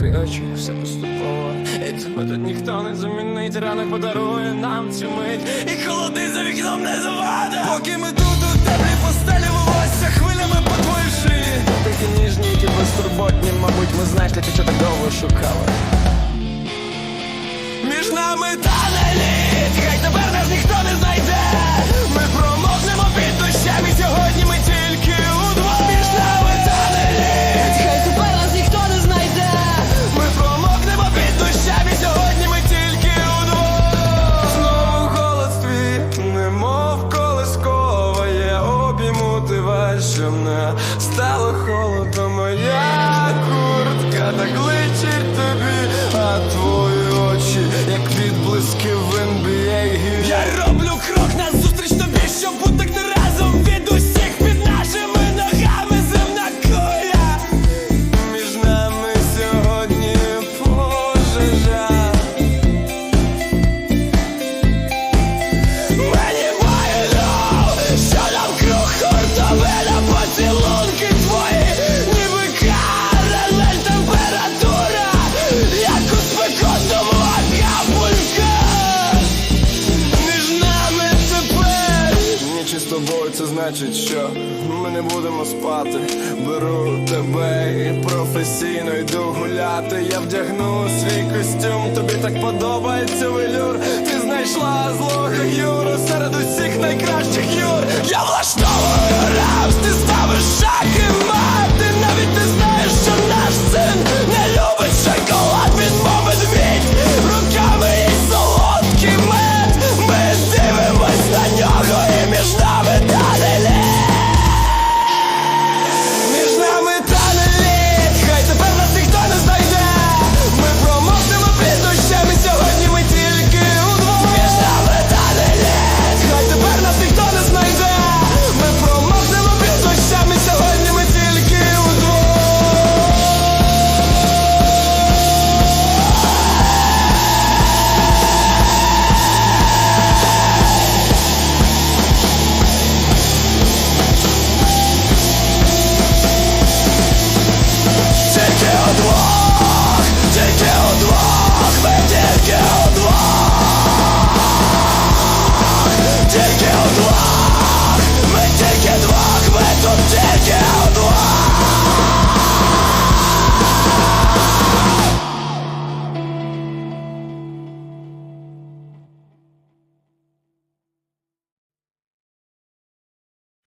поступово. І тебе тут ніхто не замінить. Ранок подарує нам цю мить. І холоди за вікном не завада Поки ми тут у теплій постелі волосся хвилями по твоїй шиї Такі ніжні, які безтурботні, мабуть, ми знаєш, ти що так довго шукала. Між нами тане лід, хай тепер нас ніхто не знайде. Тобі, а твої очі, як відблиски в тобою, це значить, що ми не будемо спати. Беру тебе і професійно йду гуляти. Я вдягну свій костюм, тобі так подобається велюр. Ти знайшла злого юру серед усіх найкращих юр.